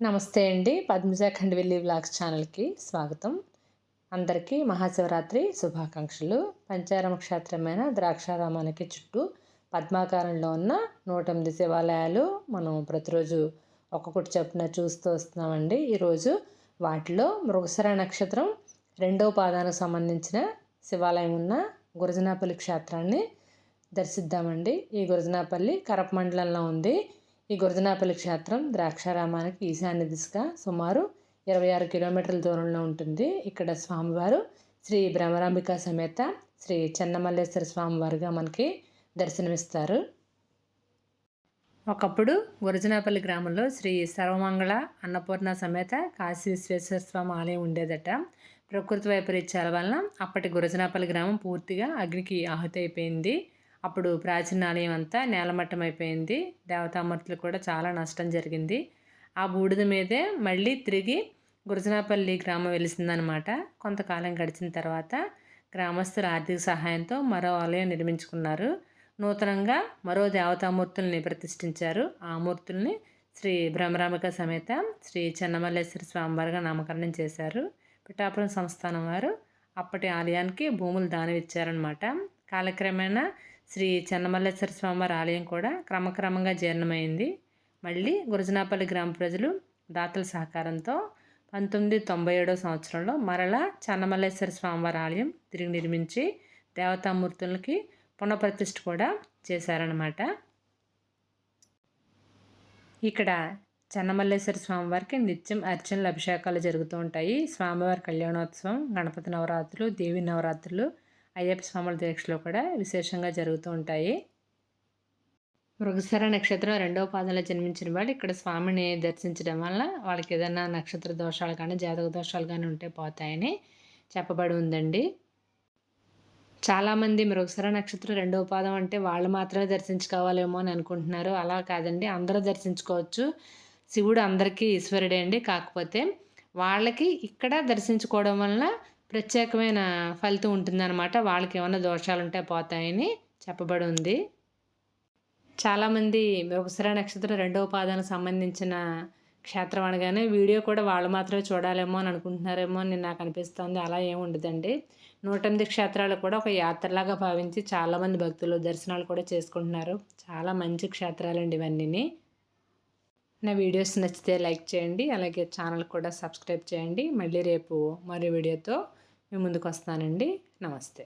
నమస్తే అండి. పద్మజ ఖండవెల్లి వ్లాగ్స్ ఛానల్కి స్వాగతం. అందరికీ మహాశివరాత్రి శుభాకాంక్షలు. పంచారమ క్షేత్రమైన ద్రాక్షారామానికి చుట్టూ పద్మాకారంలో ఉన్న నూట ఎనిమిది శివాలయాలు మనం ప్రతిరోజు ఒక్కొక్కటి చొప్పున చూస్తూ వస్తున్నామండి. ఈరోజు వాటిలో మృగశర నక్షత్రం రెండవ పాదానికి సంబంధించిన శివాలయం ఉన్న గురజనాపల్లి క్షేత్రాన్ని దర్శిద్దామండి. ఈ గురజనాపల్లి కరప మండలంలో ఉంది. ఈ గురజనాపల్లి క్షేత్రం ద్రాక్షారామానికి ఈశాన్య దిశగా సుమారు ఇరవై ఆరు కిలోమీటర్ల దూరంలో ఉంటుంది. ఇక్కడ స్వామివారు శ్రీ భ్రమరాంబిక సమేత శ్రీ చెన్నమల్లేశ్వర స్వామివారుగా మనకి దర్శనమిస్తారు. ఒకప్పుడు గురజనాపల్లి గ్రామంలో శ్రీ సర్వమంగళ అన్నపూర్ణ సమేత కాశీ విశ్వేశ్వర స్వామి ఆలయం ఉండేదట. ప్రకృతి వైపరీత్యాల వలన అప్పటి గురజనాపల్లి గ్రామం పూర్తిగా అగ్నికి ఆహుతి అయిపోయింది. అప్పుడు ప్రాచీన ఆలయం అంతా నేలమట్టం అయిపోయింది దేవతామూర్తులు కూడా చాలా నష్టం జరిగింది. ఆ బూడిద మీదే మళ్ళీ తిరిగి గురజనాపల్లి గ్రామం వెలిసిందనమాట. కొంతకాలం గడిచిన తర్వాత గ్రామస్తుల ఆర్థిక సహాయంతో మరో ఆలయం నిర్మించుకున్నారు. నూతనంగా మరో దేవతామూర్తుల్ని ప్రతిష్ఠించారు. ఆ మూర్తుల్ని శ్రీ భ్రమరామిక సమేత శ్రీ చెన్నమల్లేశ్వర స్వామివారిగా నామకరణం చేశారు. పిఠాపురం సంస్థానం వారు అప్పటి ఆలయానికి భూములు దానమిచ్చారనమాట కాలక్రమేణా శ్రీ చెన్నమల్లేశ్వర స్వామివారి ఆలయం కూడా క్రమక్రమంగా జీర్ణమైంది. మళ్ళీ గురజనాపల్లి గ్రామ ప్రజలు దాతల సహకారంతో పంతొమ్మిది తొంభై ఏడో సంవత్సరంలో మరలా చెన్నమల్లేశ్వర స్వామివారి ఆలయం తిరిగి నిర్మించి దేవతామూర్తులకి పునఃప్రతిష్ఠ కూడా చేశారనమాట ఇక్కడ చెన్నమల్లేశ్వర స్వామివారికి నిత్యం అర్చనలు అభిషేకాలు జరుగుతూ ఉంటాయి. స్వామివారి కళ్యాణోత్సవం గణపతి నవరాత్రులు దేవి నవరాత్రులు అయ్యప్ప స్వాముల దీక్షలో కూడా విశేషంగా జరుగుతూ ఉంటాయి. మృగశర నక్షత్రం రెండవ పాదంలో జన్మించిన వాళ్ళు ఇక్కడ స్వామిని దర్శించడం వల్ల వాళ్ళకి ఏదైనా నక్షత్ర దోషాలు కానీ జాతక దోషాలు కానీ ఉంటే పోతాయని చెప్పబడి ఉందండి. చాలామంది మృగశర నక్షత్రం రెండవ పాదం అంటే వాళ్ళు మాత్రమే దర్శించుకోవాలేమో అని అనుకుంటున్నారు. అలా కాదండి. అందరూ దర్శించుకోవచ్చు. శివుడు అందరికీ ఈశ్వరుడే అండి. కాకపోతే వాళ్ళకి ఇక్కడ దర్శించుకోవడం వలన ప్రత్యేకమైన ఫలితం ఉంటుందన్నమాట. వాళ్ళకి ఏమైనా దోషాలు ఉంటే పోతాయని చెప్పబడి ఉంది చాలామంది మృగశిర నక్షత్రం రెండవ పాదానికి సంబంధించిన క్షేత్రం అనగానే వీడియో కూడా వాళ్ళు మాత్రమే చూడాలేమో అని అనుకుంటున్నారేమో అని నాకు అనిపిస్తుంది. అలా ఏమి ఉండదండి. నూట ఎనిమిది క్షేత్రాలు కూడా ఒక యాత్రలాగా భావించి చాలామంది భక్తులు దర్శనాలు కూడా చేసుకుంటున్నారు. చాలా మంచి క్షేత్రాలండి ఇవన్నీ నా వీడియోస్ నచ్చితే లైక్ చేయండి అలాగే ఛానల్ కూడా సబ్స్క్రైబ్ చేయండి. మళ్ళీ రేపు మరో వీడియోతో మీ ముందుకు వస్తానండి. నమస్తే.